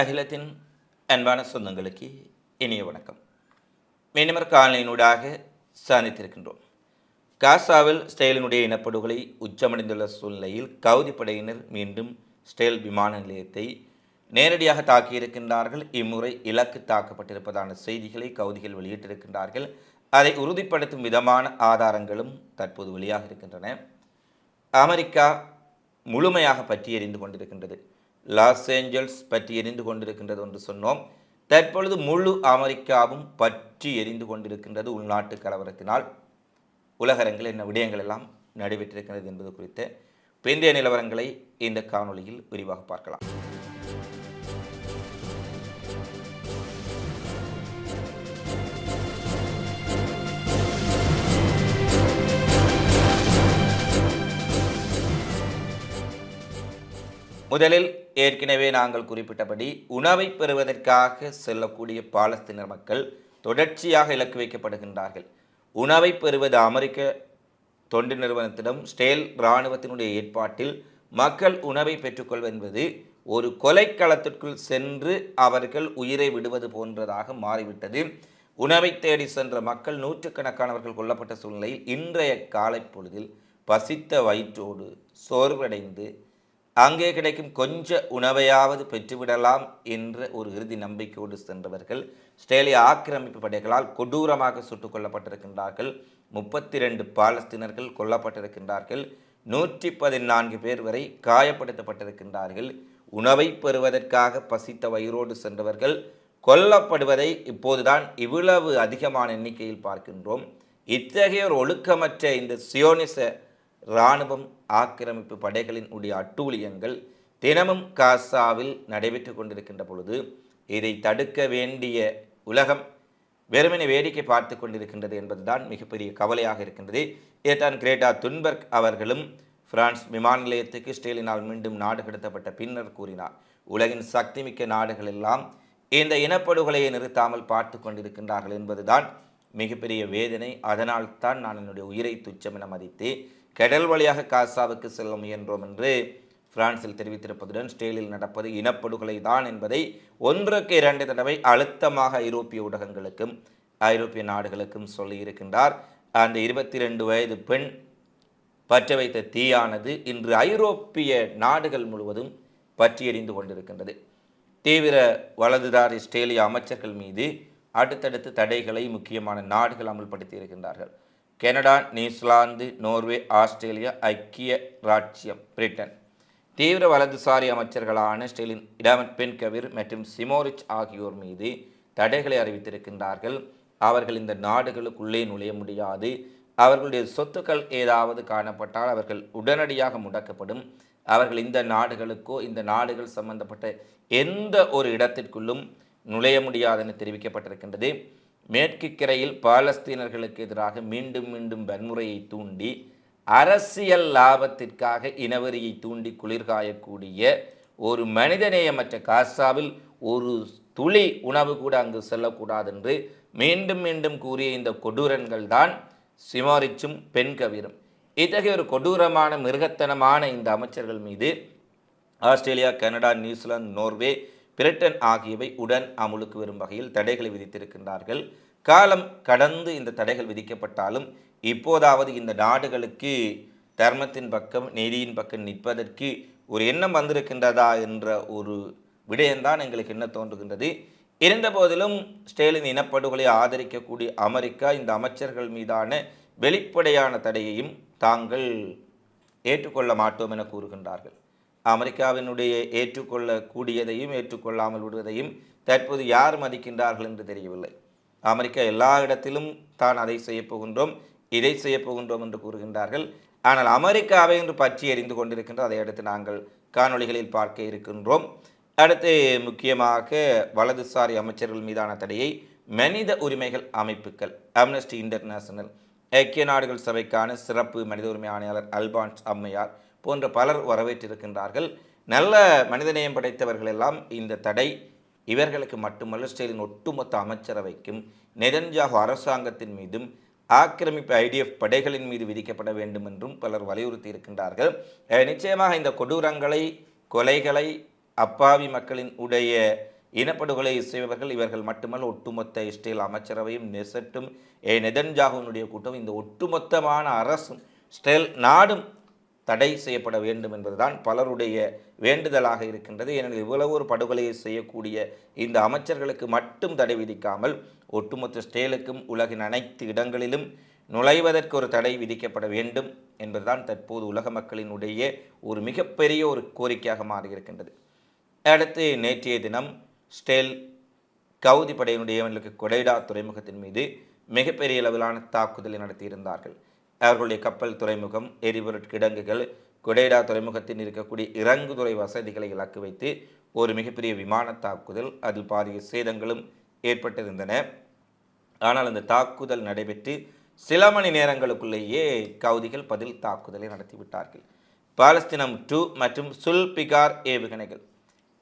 அகிலத்தின் அன்பான சொந்தங்களுக்கு இனிய வணக்கம். மீனவர் காலனியினூடாக சாதித்திருக்கின்றோம் காசாவில் ஸ்டெயிலினுடைய இனப்படுகொலை உச்சமடைந்துள்ள சூழ்நிலையில் கவுதி படையினர் மீண்டும் ஸ்டெயில் விமான நிலையத்தை நேரடியாக தாக்கியிருக்கின்றார்கள். இம்முறை இலக்கு தாக்கப்பட்டிருப்பதான செய்திகளை கவுதிகள் வெளியிட்டிருக்கின்றார்கள். அதை உறுதிப்படுத்தும் விதமான ஆதாரங்களும் தற்போது வெளியாக இருக்கின்றன அமெரிக்கா முழுமையாக பற்றி எறிந்து கொண்டிருக்கின்றது. லாஸ் ஏஞ்சல்ஸ் பற்றி எரிந்து கொண்டிருக்கின்றது என்று சொன்னோம். தற்பொழுது முழு அமெரிக்காவும் பற்றி எரிந்து கொண்டிருக்கின்றது உள்நாட்டு கலவரத்தினால். உலகரங்கில் என்ன விடயங்கள் எல்லாம் நடைபெற்றிருக்கிறது என்பது குறித்த பிந்தைய நிலவரங்களை இந்த காணொலியில் விரிவாக பார்க்கலாம். முதலில் ஏற்கனவே நாங்கள் குறிப்பிட்டபடி உணவை பெறுவதற்காக செல்லக்கூடிய பாலஸ்தீனர் மக்கள் தொடர்ச்சியாக இலக்கு வைக்கப்படுகின்றார்கள். உணவை பெறுவது அமெரிக்க தொண்டு நிறுவனத்திடம் ஸ்டேல் இராணுவத்தினுடைய ஏற்பாட்டில் மக்கள் உணவை பெற்றுக்கொள்வது என்பது ஒரு கொலைக்களத்திற்குள் சென்று அவர்கள் உயிரை விடுவது போன்றதாக மாறிவிட்டது. உணவை தேடி சென்ற மக்கள் நூற்றுக்கணக்கானவர்கள் கொல்லப்பட்ட சூழ்நிலையில் இன்றைய காலை பொழுதில் பசித்த வயிற்றோடு சோர்வடைந்து அங்கே கிடைக்கும் கொஞ்ச உணவையாவது பெற்றுவிடலாம் என்ற ஒரு இறுதி நம்பிக்கையோடு சென்றவர்கள் ஸ்டேலிய ஆக்கிரமிப்பு படைகளால் கொடூரமாக சுட்டுக் கொல்லப்பட்டிருக்கின்றார்கள். முப்பத்தி ரெண்டு பாலஸ்தீனர்கள் கொல்லப்பட்டிருக்கின்றார்கள். நூற்றி பதினான்கு பேர் வரை காயப்படுத்தப்பட்டிருக்கின்றார்கள். உணவை பெறுவதற்காக பசித்த வயிறோடு சென்றவர்கள் கொல்லப்படுவதை இப்போதுதான் இவ்வளவு அதிகமான எண்ணிக்கையில் பார்க்கின்றோம். இத்தகைய ஒரு ஒழுக்கமற்ற இந்த சியோனிச இராணுவம் ஆக்கிரமிப்பு படைகளின் உடைய அட்டூழியங்கள் தினமும் காசாவில் நடைபெற்று கொண்டிருக்கின்ற பொழுது இதை தடுக்க வேண்டிய உலகம் வெறுமனை வேடிக்கை பார்த்து கொண்டிருக்கின்றது என்பதுதான் மிகப்பெரிய கவலையாக இருக்கின்றது. இதைத்தான் கிரேட்டா துன்பர்க் அவர்களும் பிரான்ஸ் விமான நிலையத்துக்கு ஸ்டேலினால் மீண்டும் நாடு கடத்தப்பட்ட பின்னர் கூறினார். உலகின் சக்திமிக்க நாடுகள் எல்லாம் இந்த இனப்படுகொலையை நிறுத்தாமல் பார்த்து கொண்டிருக்கின்றார்கள் என்பதுதான் மிகப்பெரிய வேதனை. அதனால் தான் நான் என்னுடைய உயிரை துச்சம் என மதித்து கடல் வழியாக காசாவுக்கு செல்ல முயன்றோம் என்று பிரான்சில் தெரிவித்திருப்பதுடன் ஸ்டேலில் நடப்பது இனப்படுகொலை தான் என்பதை ஒன்றுக்கு இரண்டு தடவை அழுத்தமாக ஐரோப்பிய ஊடகங்களுக்கும் ஐரோப்பிய நாடுகளுக்கும் சொல்லியிருக்கின்றார் அந்த இருபத்தி ரெண்டு வயது பெண் பற்ற வைத்த தீயானது இன்று ஐரோப்பிய நாடுகள் முழுவதும் பற்றி எறிந்து கொண்டிருக்கின்றது. தீவிர வலதுதாரி ஸ்டேலிய அமைச்சர்கள் மீது அடுத்தடுத்து தடைகளை முக்கியமான நாடுகள் அமல்படுத்தி இருக்கின்றார்கள். கனடா நியூசிலாந்து நோர்வே ஆஸ்திரேலியா ஐக்கிய ராச்சியம் பிரிட்டன். தீவிர வலதுசாரி அமைச்சர்களான ஸ்டெலின் இடமட் பென் கவிர் மற்றும் சிமோரிச் ஆகியோர் மீது தடைகளை அறிவித்திருக்கின்றார்கள். அவர்கள் இந்த நாடுகளுக்குள்ளே நுழைய முடியாது. அவர்களுடைய சொத்துக்கள் ஏதாவது காணப்பட்டால் அவர்கள் உடனடியாக முடக்கப்படும். அவர்கள் இந்த நாடுகளுக்கோ இந்த நாடுகள் சம்பந்தப்பட்ட எந்த ஒரு இடத்திற்குள்ளும் நுழைய முடியாது என தெரிவிக்கப்பட்டிருக்கின்றது. மேற்கு கிரையில் பாலஸ்தீனர்களுக்கு எதிராக மீண்டும் மீண்டும் வன்முறையை தூண்டி அரசியல் லாபத்திற்காக இனவெறியை தூண்டி குளிர்காயக்கூடிய ஒரு மனிதநேயமற்ற காசாவில் ஒரு துளி உணவு கூட அங்கு செல்லக்கூடாது என்று மீண்டும் மீண்டும் கூறிய இந்த கொடூரன்கள் தான் சிமாரிச்சும் பெண் கவிரும். இத்தகைய ஒரு கொடூரமான மிருகத்தனமான இந்த அமைச்சர்கள் மீது Australia Canada New Zealand Norway Britain ஆகியவை உடன் அமுலுக்கு வரும் வகையில் தடைகளை விதித்திருக்கின்றார்கள். காலம் கடந்து இந்த தடைகள் விதிக்கப்பட்டாலும் இப்போதாவது இந்த நாடுகளுக்கு தர்மத்தின் பக்கம் நீதியின் பக்கம் நிற்பதற்கு ஒரு எண்ணம் வந்திருக்கின்றதா என்ற ஒரு விடயம்தான் எங்களுக்கு என்ன தோன்றுகின்றது. இருந்த போதிலும் ஸ்டேலின் இனப்படுகொலை ஆதரிக்கக்கூடிய அமெரிக்கா இந்த அமைச்சர்கள் மீதான வெளிப்படையான தடையையும் தாங்கள் ஏற்றுக்கொள்ள மாட்டோம் என கூறுகின்றார்கள். அமெரிக்காவினுடைய ஏற்றுக்கொள்ளக்கூடியதையும் ஏற்றுக்கொள்ளாமல் விடுவதையும் தற்போது யார் மதிக்கின்றார்கள் என்று தெரியவில்லை. அமெரிக்கா எல்லா இடத்திலும் தான் அதை செய்யப்போகின்றோம் இதை செய்யப்போகின்றோம் என்று கூறுகின்றார்கள். ஆனால் அமெரிக்காவை என்று பற்றி எறிந்து கொண்டிருக்கின்ற அதை அடுத்து நாங்கள் காணொளிகளில் பார்க்க இருக்கின்றோம். அடுத்து முக்கியமாக வலதுசாரி அமைச்சர்கள் மீதான தடையை மனித உரிமைகள் அமைப்புகள் அம்னஸ்டி இன்டர்நேஷனல் ஐக்கிய நாடுகள் சபைக்கான சிறப்பு மனித உரிமை ஆணையாளர் அல்பான்ஸ் அம்மையார் போன்ற பலர் வரவேற்றிருக்கின்றார்கள். நல்ல மனிதநேயம் படைத்தவர்கள் எல்லாம் இந்த தடை. இவர்களுக்கு மட்டுமல்ல ஸ்டேலின் ஒட்டுமொத்த அமைச்சரவைக்கும் நெதன்ஜாகு அரசாங்கத்தின் மீதும் ஆக்கிரமிப்பு ஐடிஎஃப் படைகளின் மீது விதிக்கப்பட வேண்டும் என்றும் பலர் வலியுறுத்தி இருக்கின்றார்கள் நிச்சயமாக இந்த கொடூரங்களை கொலைகளை அப்பாவி மக்களின் உடைய இனப்படுகொலை செய்பவர்கள் இவர்கள் மட்டுமல்ல ஒட்டுமொத்த இஸ்ரேல் அமைச்சரவையும் நெசட்டும் ஏ நெதன்ஜாகுனுடைய கூட்டம் இந்த ஒட்டுமொத்தமான அரசும் ஸ்டெல் நாடும் தடை செய்யப்பட வேண்டும் என்பதுதான் பலருடைய வேண்டுதலாக இருக்கின்றது. ஏனெனில் இவ்வளவு ஒரு படுகொலையை செய்யக்கூடிய இந்த அமைச்சர்களுக்கு மட்டும் தடை விதிக்காமல் ஒட்டுமொத்த ஸ்டேலுக்கும் உலகின் அனைத்து இடங்களிலும் நுழைவதற்கு ஒரு தடை விதிக்கப்பட வேண்டும் என்பதுதான் தற்போது உலக மக்களினுடைய ஒரு மிகப்பெரிய ஒரு கோரிக்கையாக மாறியிருக்கின்றது. அடுத்து நேற்றைய தினம் ஸ்டேல் கவுதி படையினுடைய கொடைடா துறைமுகத்தின் மீது மிகப்பெரிய அளவிலான தாக்குதலை நடத்தியிருந்தார்கள். அவர்களுடைய கப்பல் துறைமுகம் எரிபொருட் கிடங்குகள் குடேடா துறைமுகத்தில் இருக்கக்கூடிய இறங்குதுறை வசதிகளை இலக்கு வைத்து ஒரு மிகப்பெரிய விமான தாக்குதல். அதில் பாரிய சேதங்களும் ஏற்பட்டிருந்தன. ஆனால் அந்த தாக்குதல் நடைபெற்று சில மணி நேரங்களுக்குள்ளேயே கவுதிகள் பதில் தாக்குதலை நடத்திவிட்டார்கள். பாலஸ்தீனம் டூ மற்றும் சுல்பிகார் ஏவுகணைகள்.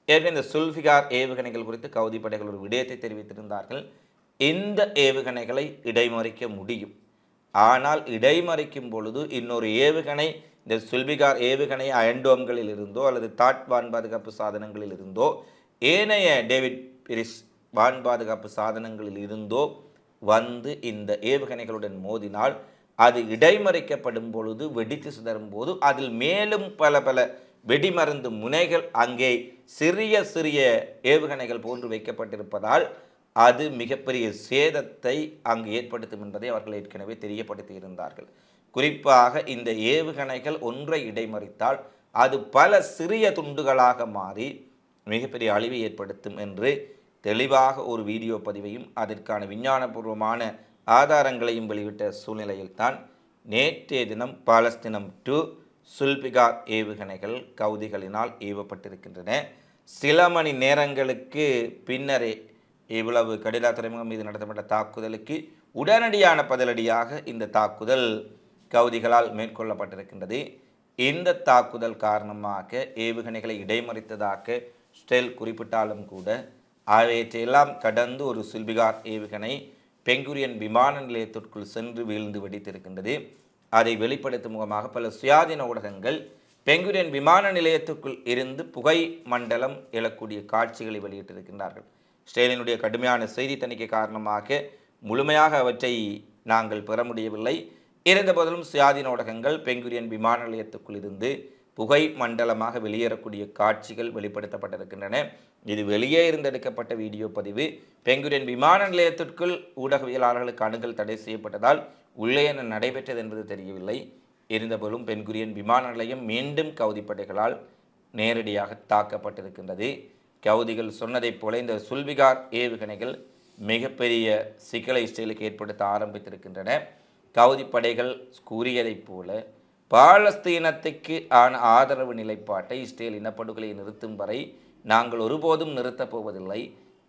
ஏற்கனவே இந்த சுல்பிகார் ஏவுகணைகள் குறித்து கவுதி படைகள் ஒரு விடயத்தை தெரிவித்திருந்தார்கள். இந்த ஏவுகணைகளை இடைமறிக்க முடியும். ஆனால் இடைமறிக்கும் பொழுது இன்னொரு ஏவுகணை இந்த சுல்பிகார் ஏவுகணை அயன்டோம்களில் இருந்தோ அல்லது தாட் வான் பாதுகாப்பு சாதனங்களில் இருந்தோ ஏனைய டேவிட் பிரிஸ் வான் பாதுகாப்பு சாதனங்களில் இருந்தோ வந்து இந்த ஏவுகணைகளுடன் மோதினால் அது இடைமறிக்கப்படும் பொழுது வெடித்து சிதறும் போது அதில் மேலும் பல பல வெடிமருந்து முனைகள் அங்கே சிறிய சிறிய ஏவுகணைகள் போன்று வைக்கப்பட்டிருப்பதால் அது மிகப்பெரிய சேதத்தை அங்கு ஏற்படுத்தும் என்பதை அவர்கள் ஏற்கனவே தெரியப்படுத்தி இருந்தார்கள் குறிப்பாக இந்த ஏவுகணைகள் ஒன்றை இடைமறித்தால் அது பல சிறிய துண்டுகளாக மாறி மிகப்பெரிய அழிவை ஏற்படுத்தும் என்று தெளிவாக ஒரு வீடியோ பதிவையும் அதற்கான விஞ்ஞானபூர்வமான ஆதாரங்களையும் வெளியிட்ட சூழ்நிலையில்தான் நேற்றைய தினம் பாலஸ்தீனம் டு சுல்பிகார் ஏவுகணைகள் கவுதிகளினால் ஏவப்பட்டிருக்கின்றன. சில மணி நேரங்களுக்கு பின்னரே இவ்வளவு கடிலா துறைமுகம் மீது நடத்தப்பட்ட தாக்குதலுக்கு உடனடியான பதிலடியாக இந்த தாக்குதல் கவுதிகளால் மேற்கொள்ளப்பட்டிருக்கின்றது. இந்த தாக்குதல் காரணமாக ஏவுகணைகளை இடைமறித்ததாக ஸ்டெல் குறிப்பிட்டாலும் கூட அவற்றையெல்லாம் கடந்து ஒரு சில்பிகார் ஏவுகணை பெங்குரியன் விமான நிலையத்திற்குள் சென்று வீழ்ந்து வெடித்திருக்கின்றது. அதை வெளிப்படுத்தும் முகமாக பல சுயாதீன ஊடகங்கள் பெங்குரியன் விமான நிலையத்துக்குள் இருந்து புகை மண்டலம் எழக்கூடிய காட்சிகளை வெளியிட்டிருக்கின்றார்கள். ஸ்டேலினுடைய கடுமையான செய்தி தணிக்கை காரணமாக முழுமையாக அவற்றை நாங்கள் பெற முடியவில்லை. இருந்தபோதிலும் சுயாதீன ஊடகங்கள் பெங்குரியன் விமான நிலையத்துக்குள் இருந்து புகை மண்டலமாக வெளியேறக்கூடிய காட்சிகள் வெளிப்படுத்தப்பட்டிருக்கின்றன. இது வெளியே இருந்து எடுக்கப்பட்ட வீடியோ பதிவு. பெங்குரியன் விமான நிலையத்திற்குள் ஊடகவியலாளர்களுக்கு அணுகல் தடை செய்யப்பட்டதால் உள்ளே என்ன நடைபெற்றது என்பது தெரியவில்லை. இருந்தபோதும் பெண்குரியன் விமான நிலையம் மீண்டும் கவுதிப்படைகளால் நேரடியாக தாக்கப்பட்டிருக்கின்றது. கவுதிகள் சொன்னதைப் போல இந்த சுல்விகார் ஏவுகணைகள் மிகப்பெரிய சிக்கலை இஸ்ரேலுக்கு ஏற்படுத்த ஆரம்பித்திருக்கின்றன. கவுதி படைகள் கூறியதைப் போல பாலஸ்தீனத்துக்கு ஆன ஆதரவு நிலைப்பாட்டை இஸ்ரேல் இனப்படுகொலை நிறுத்தும் வரை நாங்கள் ஒருபோதும் நிறுத்தப் போவதில்லை.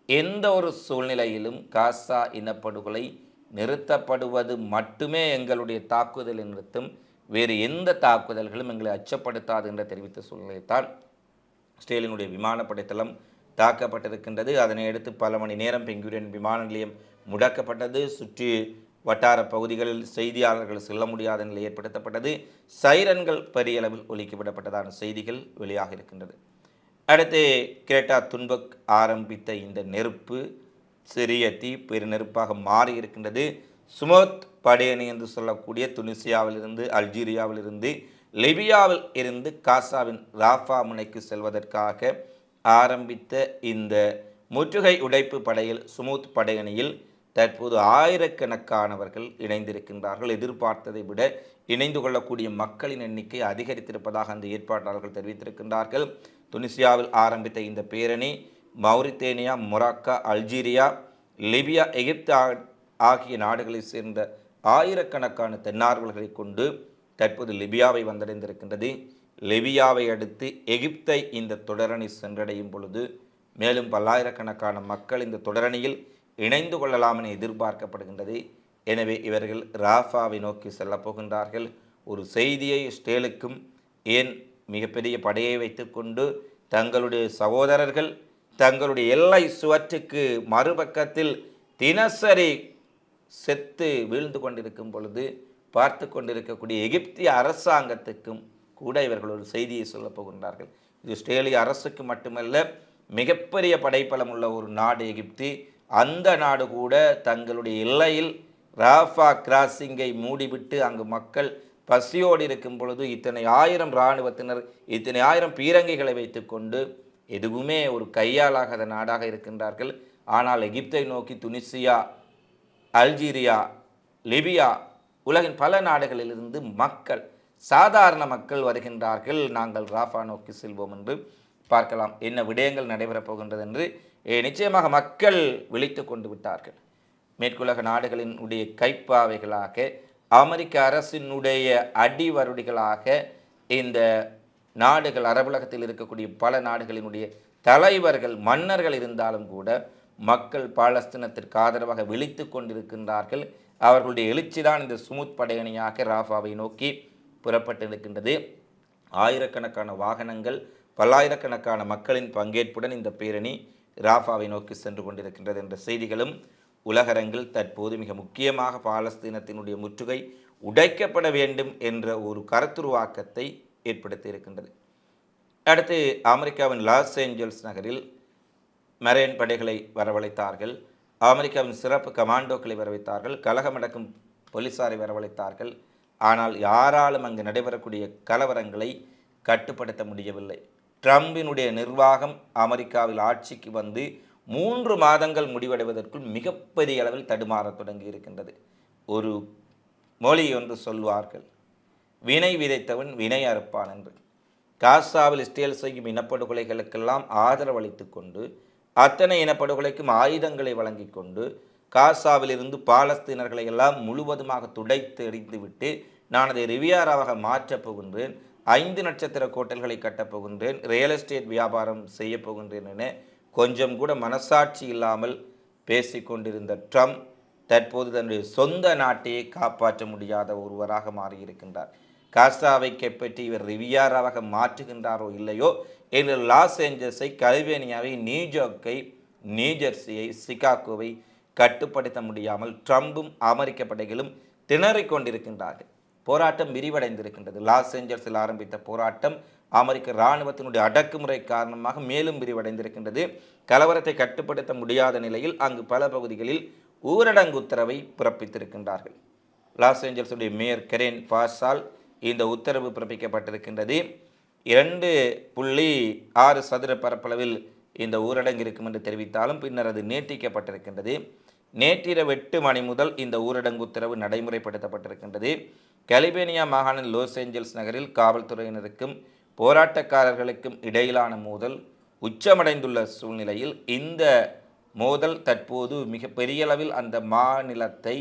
எந்த ஒரு சூழ்நிலையிலும் காசா இனப்படுகொலை நிறுத்தப்படுவது மட்டுமே எங்களுடைய தாக்குதலை நிறுத்தும். வேறு எந்த தாக்குதல்களும் எங்களை அச்சப்படுத்தாது என்று தெரிவித்த சூழ்நிலைத்தான் இஸ்ரேலினுடைய விமானப்படை தளம் தாக்கப்பட்டிருக்கின்றது. அதனை அடுத்து பல மணி நேரம் பெங்குரியன் விமான நிலையம் முடக்கப்பட்டது. சுற்றி வட்டார பகுதிகளில் செய்தியாளர்கள் செல்ல முடியாத நிலை ஏற்படுத்தப்பட்டது. சைரன்கள் பெரிய அளவில் ஒலிக்கப்படப்பட்டதான செய்திகள் வெளியாக இருக்கின்றது. அடுத்து கிரேட்டா துன்பக் ஆரம்பித்த இந்த நெருப்பு சிறிய தீ பெருநெருப்பாக மாறி இருக்கின்றது. சுமோத் படையணி என்று சொல்லக்கூடிய துனிசியாவிலிருந்து அல்ஜீரியாவிலிருந்து லிபியாவில் இருந்து காசாவின் ராஃபா முனைக்கு செல்வதற்காக ஆரம்பித்த இந்த முற்றுகை உடைப்பு படையில் சுமூத் படையணியில் தற்போது ஆயிரக்கணக்கானவர்கள் இணைந்திருக்கின்றார்கள். எதிர்பார்த்ததை விட இணைந்து கொள்ளக்கூடிய மக்களின் எண்ணிக்கை அதிகரித்திருப்பதாக அந்த ஏற்பாட்டாளர்கள் தெரிவித்திருக்கின்றார்கள். துனிசியாவில் ஆரம்பித்த இந்த பேரணி மௌரித்தேனியா மொராக்கா அல்ஜீரியா லிபியா எகிப்து ஆகிய நாடுகளைச் சேர்ந்த ஆயிரக்கணக்கான தென்னார்வல்களை கொண்டு தற்போது லிபியாவை வந்தடைந்திருக்கின்றது. லிபியாவை அடுத்து எகிப்தை இந்த தொடரணி சென்றடையும் பொழுது மேலும் பல்லாயிரக்கணக்கான மக்கள் இந்த தொடரணியில் இணைந்து கொள்ளலாம் என எதிர்பார்க்கப்படுகின்றது. எனவே இவர்கள் ராஃபாவை நோக்கி செல்லப் போகின்றார்கள். ஒரு செய்தியை ஸ்டேலுக்கும் ஏன் மிகப்பெரிய படையை வைத்துக்கொண்டு தங்களுடைய சகோதரர்கள் தங்களுடைய எல்லை சுவற்றுக்கு மறுபக்கத்தில் தினசரி செத்து வீழ்ந்து கொண்டிருக்கும் பொழுது பார்த்து கொண்டிருக்கக்கூடிய எகிப்திய அரசாங்கத்துக்கும் கூட இவர்கள் ஒரு செய்தியை சொல்லப் போகின்றார்கள். இது இஸ்ரேலிய அரசுக்கு மட்டுமல்ல மிகப்பெரிய படைப்பலம் உள்ள ஒரு நாடு எகிப்தி. அந்த நாடு கூட தங்களுடைய எல்லையில் ராஃபா கிராசிங்கை மூடிவிட்டு அங்கு மக்கள் பசியோடு இருக்கும் பொழுது இத்தனை ஆயிரம் இராணுவத்தினர் இத்தனை ஆயிரம் பீரங்கிகளை வைத்துக்கொண்டு எதுவுமே ஒரு கையாலாகாத நாடாக இருக்கின்றார்கள். ஆனால் எகிப்தை நோக்கி துனிசியா அல்ஜீரியா லிபியா உலகின் பல நாடுகளிலிருந்து மக்கள் சாதாரண மக்கள் வருகின்றார்கள். நாங்கள் ராஃபா நோக்கி செல்வோம் என்று பார்க்கலாம். என்ன விடயங்கள் நடைபெறப் போகின்றது என்று நிச்சயமாக மக்கள் விழித்து கொண்டு விட்டார்கள். மேற்குலக நாடுகளின் உடைய கைப்பாவைகளாக அமெரிக்க அரசினுடைய அடிவருடிகளாக இந்த நாடுகள் அரபுலகத்தில் இருக்கக்கூடிய பல நாடுகளினுடைய தலைவர்கள் மன்னர்கள் இருந்தாலும் கூட மக்கள் பாலஸ்தீனத்திற்கு ஆதரவாக விழித்து கொண்டிருக்கின்றார்கள். அவர்களுடைய எழுச்சிதான் இந்த சுமுத் படையணியாக ராஃபாவை நோக்கி புறப்பட்டிருக்கின்றது. ஆயிரக்கணக்கான வாகனங்கள் பல்லாயிரக்கணக்கான மக்களின் பங்கேற்புடன் இந்த பேரணி ராஃபாவை நோக்கி சென்று கொண்டிருக்கின்றது என்ற செய்திகளும் உலகரங்கில் தற்போது மிக முக்கியமாக பாலஸ்தீனத்தினுடைய முற்றுகை உடைக்கப்பட வேண்டும் என்ற ஒரு கருத்துருவாக்கத்தை ஏற்படுத்தி இருக்கின்றது. அடுத்து அமெரிக்காவின் லாஸ் ஏஞ்சல்ஸ் நகரில் மரைன் படைகளை வரவழைத்தார்கள். அமெரிக்காவின் சிறப்பு கமாண்டோக்களை வரவைத்தார்கள் கலகம் நடக்கும் போலீசாரை வரவழைத்தார்கள். ஆனால் யாராலும் அங்கு நடைபெறக்கூடிய கலவரங்களை கட்டுப்படுத்த முடியவில்லை. ட்ரம்பினுடைய நிர்வாகம் அமெரிக்காவில் ஆட்சிக்கு வந்து மூன்று மாதங்கள் முடிவடைவதற்குள் மிகப்பெரிய அளவில் தடுமாறத் தொடங்கி இருக்கின்றது ஒரு மொழி ஒன்று சொல்வார்கள் வினை விதைத்தவன் வினை அறுப்பான் என்று. காசாவில் இஸ்ரேல் செய்யும் இனப்படுகொலைகளுக்கெல்லாம் ஆதரவளித்து கொண்டு அத்தனை இனப்படுகொலைக்கும் ஆயுதங்களை வழங்கி கொண்டு காசாவிலிருந்து பாலஸ்தீனர்களை எல்லாம் முழுவதுமாக துடைத்து எறிந்துவிட்டு நான் அதை ரிவியாராவாக மாற்றப் போகின்றேன் ஐந்து நட்சத்திர கோட்டல்களை கட்டப் போகின்றேன் ரியல் எஸ்டேட் வியாபாரம் செய்யப் போகின்றேன் என கொஞ்சம் கூட மனசாட்சி இல்லாமல் பேசிக்கொண்டிருந்த ட்ரம்ப் தற்போது தன்னுடைய சொந்த நாட்டையே காப்பாற்ற முடியாத ஒருவராக மாறியிருக்கின்றார். காசாவை கைப்பற்றி இவர் ரிவியாராவாக மாற்றுகின்றாரோ இல்லையோ என்று லாஸ் ஏஞ்சல்ஸை கலிபேனியாவை நியூஜார்க்கை நியூஜெர்சியை சிகாகோவை கட்டுப்படுத்த முடியாமல் ட்ரம்பும் அமெரிக்க படைகளும் திணறிக் கொண்டிருக்கின்றார்கள். போராட்டம் விரிவடைந்திருக்கின்றது. லாஸ் ஏஞ்சல்ஸில் ஆரம்பித்த போராட்டம் அமெரிக்க இராணுவத்தினுடைய அடக்குமுறை காரணமாக மேலும் விரிவடைந்திருக்கின்றது. கலவரத்தை கட்டுப்படுத்த முடியாத நிலையில் அங்கு பல பகுதிகளில் ஊரடங்கு உத்தரவை பிறப்பித்திருக்கின்றார்கள். லாஸ் ஏஞ்சல்ஸுடைய மேயர் கெரேன் பாஸால் இந்த உத்தரவு பிறப்பிக்கப்பட்டிருக்கின்றது. இரண்டு புள்ளி ஆறு சதுர பரப்பளவில் இந்த ஊரடங்கு இருக்கும் என்று தெரிவித்தாலும் பின்னர் அது நீட்டிக்கப்பட்டிருக்கின்றது. நேற்றிரவு எட்டு மணி முதல் இந்த ஊரடங்கு உத்தரவு நடைமுறைப்படுத்தப்பட்டிருக்கின்றது. கலிபேனியா மாகாண லாஸ் ஏஞ்சல்ஸ் நகரில் காவல்துறையினருக்கும் போராட்டக்காரர்களுக்கும் இடையிலான மோதல் உச்சமடைந்துள்ள சூழ்நிலையில் இந்த மோதல் தற்போது மிக பெரிய அளவில் அந்த மாநிலத்தை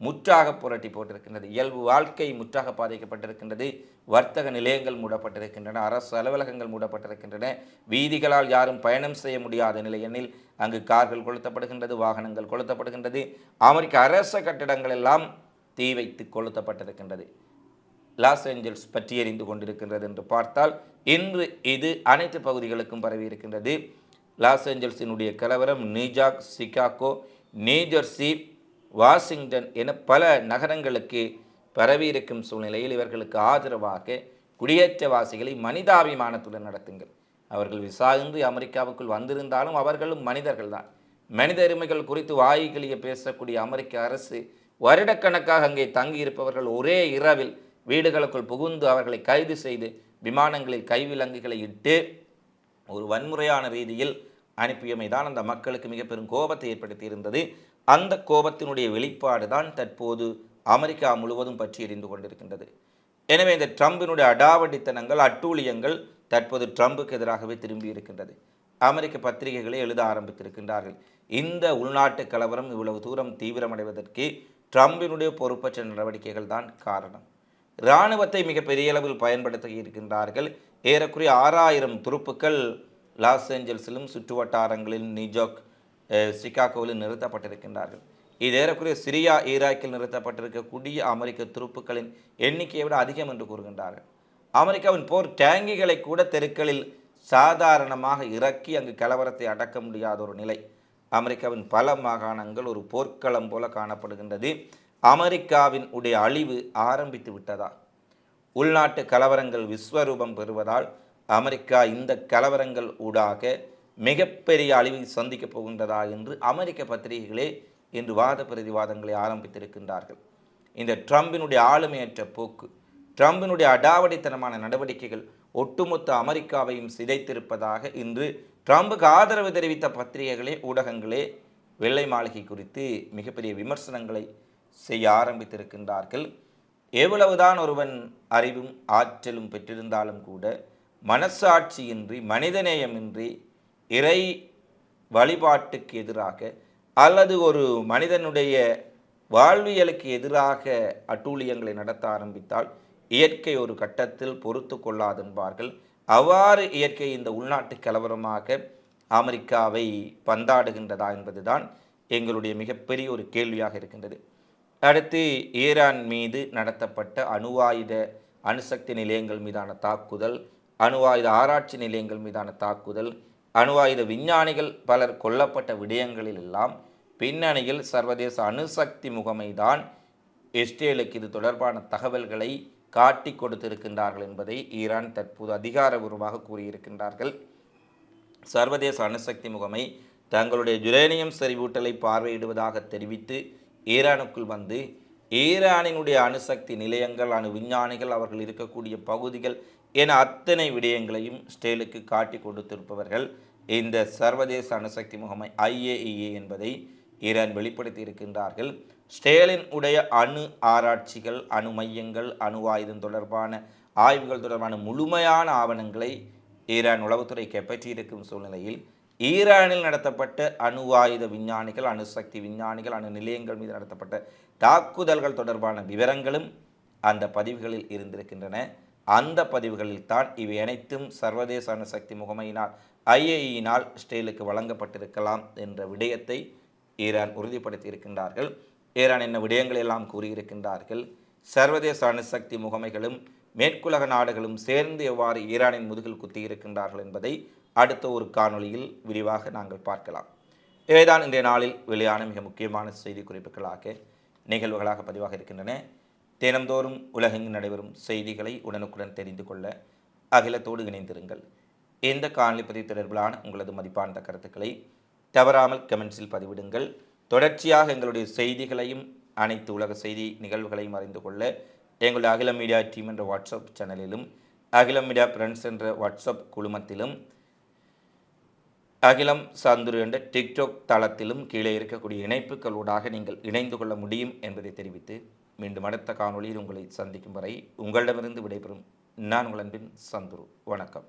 முற்றாக புரட்டி போட்டிருக்கின்றது. இயல்பு வாழ்க்கை முற்றாக பாதிக்கப்பட்டிருக்கின்றது. வர்த்தக நிலையங்கள் மூடப்பட்டிருக்கின்றன அரசு அலுவலகங்கள் மூடப்பட்டிருக்கின்றன. வீதிகளால் யாரும் பயணம் செய்ய முடியாத நிலையெனில் அங்கு கார்கள் கொளுத்தப்படுகின்றது வாகனங்கள் கொளுத்தப்படுகின்றது. அமெரிக்க அரச கட்டிடங்கள் எல்லாம் தீ வைத்து கொளுத்தப்பட்டிருக்கின்றது. லாஸ் ஏஞ்சல்ஸ் பற்றி எறிந்து கொண்டிருக்கின்றது என்று பார்த்தால் இன்று இது அனைத்து பகுதிகளுக்கும் பரவி இருக்கின்றது. லாஸ் ஏஞ்சல்ஸினுடைய கலவரம் நியூஜார்க் சிகாகோ நியூஜெர்சி வாஷிங்டன் என பல நகரங்களுக்கு பரவி இருக்கும் சூழ்நிலையில் இவர்களுக்கு ஆதரவாக குடியேற்றவாசிகளை மனிதாபிமானத்துடன் நடத்துங்கள். அவர்கள் விசாரிந்து அமெரிக்காவுக்குள் வந்திருந்தாலும் அவர்களும் மனிதர்கள்தான் மனித உரிமைகள் குறித்து வாய்களிய பேசக்கூடிய அமெரிக்க அரசு வருடக்கணக்காக அங்கே தங்கியிருப்பவர்கள் ஒரே இரவில் வீடுகளுக்குள் புகுந்து அவர்களை கைது செய்து விமானங்களில் கைவிலங்குகளை இட்டு ஒரு வன்முறையான ரீதியில் அனுப்பியமை தான் அந்த மக்களுக்கு மிக பெரும் கோபத்தை ஏற்படுத்தி இருந்தது அந்த கோபத்தினுடைய வெளிப்பாடு தான் தற்போது அமெரிக்கா முழுவதும் பற்றி எரிந்து கொண்டிருக்கின்றது. எனவே இந்த ட்ரம்பினுடைய அடாவடித்தனங்கள் அட்டூழியங்கள் தற்போது ட்ரம்புக்கு எதிராகவே திரும்பி இருக்கின்றது. அமெரிக்க பத்திரிகைகளை எழுத ஆரம்பித்திருக்கின்றார்கள். இந்த உள்நாட்டு கலவரம் இவ்வளவு தூரம் தீவிரமடைவதற்கு ட்ரம்பினுடைய பொறுப்பற்ற நடவடிக்கைகள் தான் காரணம். இராணுவத்தை மிக பெரிய அளவில் பயன்படுத்தி இருக்கின்றார்கள். ஏறக்குறைய ஆறாயிரம் துருப்புக்கள் லாஸ் ஏஞ்சல்ஸிலும் சுற்றுவட்டாரங்களில் வட்டாரங்களில் அஹ், சிகாகோவிலும் நிறுத்தப்பட்டிருக்கின்றார்கள். இது ஏறக்குறைய சிரியா ஈராக்கில் நிறுத்தப்பட்டிருக்கக்கூடிய அமெரிக்க துருப்புக்களின் எண்ணிக்கையை விட அதிகம் என்று கூறுகின்றார்கள். அமெரிக்காவின் போர் டேங்கிகளை கூட தெருக்களில் சாதாரணமாக இறக்கி அங்கு கலவரத்தை அடக்க முடியாத ஒரு நிலை. அமெரிக்காவின் பல மாகாணங்கள் ஒரு போர்க்களம் போல காணப்படுகின்றது. அமெரிக்காவின் உடைய அழிவு ஆரம்பித்து விட்டதா? உள்நாட்டு கலவரங்கள் விஸ்வரூபம் பெறுவதால் அமெரிக்கா இந்த கலவரங்கள் ஊடாக மிகப்பெரிய அழிவை சந்திக்கப் போகின்றதா என்று அமெரிக்க பத்திரிகைகளே இன்று வாத பிரதிவாதங்களை ஆரம்பித்திருக்கின்றார்கள். இந்த ட்ரம்பினுடைய ஆளுமையற்ற போக்கு ட்ரம்பினுடைய அடாவடித்தனமான நடவடிக்கைகள் ஒட்டுமொத்த அமெரிக்காவையும் சிதைத்திருப்பதாக இன்று ட்ரம்புக்கு ஆதரவு தெரிவித்த பத்திரிகைகளே ஊடகங்களே வெள்ளை மாளிகை குறித்து மிகப்பெரிய விமர்சனங்களை செய்ய ஆரம்பித்திருக்கின்றார்கள். எவ்வளவுதான் ஒருவன் அறிவும் ஆற்றலும் பெற்றிருந்தாலும் கூட மனசாட்சியின்றி மனிதநேயமின்றி இறை வழிபாட்டுக்கு எதிராக அல்லது ஒரு மனிதனுடைய வாழ்வியலுக்கு எதிராக அட்டூழியங்களை நடத்த ஆரம்பித்தால் இயற்கை ஒரு கட்டத்தில் பொறுத்து கொள்ளாதென்பார்கள் அவ்வாறு இயற்கை இந்த உள்நாட்டு கலவரமாக அமெரிக்காவை பந்தாடுகின்றதா என்பதுதான் எங்களுடைய மிகப்பெரிய ஒரு கேள்வியாக இருக்கின்றது. அடுத்து ஈரான் மீது நடத்தப்பட்ட அணுவாயுத அணுசக்தி நிலையங்கள் மீதான தாக்குதல் அணுவாயுத ஆராய்ச்சி நிலையங்கள் மீதான தாக்குதல் அணுவாயுத விஞ்ஞானிகள் பலர் கொல்லப்பட்ட விடயங்களில் எல்லாம் பின்னணியில் சர்வதேச அணுசக்தி முகமைதான் இஸ்ரேலுக்கு இது தொடர்பான தகவல்களை காட்டி கொடுத்திருக்கின்றார்கள் என்பதை ஈரான் தற்போது அதிகாரபூர்வமாக கூறியிருக்கின்றார்கள். சர்வதேச அணுசக்தி முகமை தங்களுடைய யுரேனியம் செறிவூட்டலை பார்வையிடுவதாக தெரிவித்து ஈரானுக்குள் வந்து ஈரானினுடைய அணுசக்தி நிலையங்கள் அணு விஞ்ஞானிகள் அவர்கள் இருக்கக்கூடிய பகுதிகள் என அத்தனை விடயங்களையும் ஸ்டேலுக்கு காட்டி கொடுத்திருப்பவர்கள் இந்த சர்வதேச அணுசக்தி முகமை ஐஏஇஏ என்பதை ஈரான் வெளிப்படுத்தி இருக்கின்றார்கள். ஸ்டேலின் உடைய அணு ஆராய்ச்சிகள் அணு மையங்கள் அணு ஆயுதம் தொடர்பான ஆய்வுகள் தொடர்பான முழுமையான ஆவணங்களை ஈரான் உளவுத்துறை கைப்பற்றியிருக்கும் சூழ்நிலையில் ஈரானில் நடத்தப்பட்ட அணு ஆயுத விஞ்ஞானிகள் அணுசக்தி விஞ்ஞானிகள் அணு நிலையங்கள் மீது நடத்தப்பட்ட தாக்குதல்கள் தொடர்பான விவரங்களும் அந்த பதிவுகளில் இருந்திருக்கின்றன. அந்த பதிவுகளில் தான் இவை அனைத்தும் சர்வதேச அணுசக்தி முகமையினால் ஐஏஇனால் ஸ்டேலுக்கு வழங்கப்பட்டிருக்கலாம் என்ற விடயத்தை ஈரான் உறுதிப்படுத்தி இருக்கின்றார்கள் ஈரான் என்ன விடயங்கள் எல்லாம் கூறியிருக்கின்றார்கள். சர்வதேச அணுசக்தி முகமைகளும் மேற்குலக நாடுகளும் சேர்ந்து எவ்வாறு ஈரானின் முதுகில் குத்தியிருக்கின்றார்கள் என்பதை அடுத்த ஒரு காணொளியில் விரிவாக நாங்கள் பார்க்கலாம். இவைதான் இன்றைய நாளில் வெளியான மிக முக்கியமான செய்தி குறிப்புகளாக நிகழ்வுகளாக பதிவாக இருக்கின்றன. தினந்தோறும் உலகெங்கு நடைபெறும் செய்திகளை உடனுக்குடன் தெரிந்து கொள்ள அகிலத்தோடு இணைந்திருங்கள். இந்த காணொலி பதிவு தொடர்பிலான உங்களது மதிப்பான கருத்துக்களை தவறாமல் கமெண்ட்ஸில் பதிவிடுங்கள். தொடர்ச்சியாக எங்களுடைய செய்திகளையும் அனைத்து உலக செய்தி நிகழ்வுகளையும் அறிந்து கொள்ள எங்களுடைய அகில மீடியா டீம் என்ற வாட்ஸ்அப் சேனலிலும் அகிலம் மீடியா ஃப்ரெண்ட்ஸ் என்ற வாட்ஸ்அப் குழுமத்திலும் அகிலம் சாந்துரு என்ற டிக்டாக் தளத்திலும் கீழே இருக்கக்கூடிய இணைப்புகளூடாக நீங்கள் இணைந்து கொள்ள முடியும் என்பதை தெரிவித்து மீண்டும் அடுத்த காணொளியில் உங்களை சந்திக்கும் வரை உங்களிடமிருந்து விடைபெறும் நான் உங்கள் அன்பின் சந்துரு. வணக்கம்.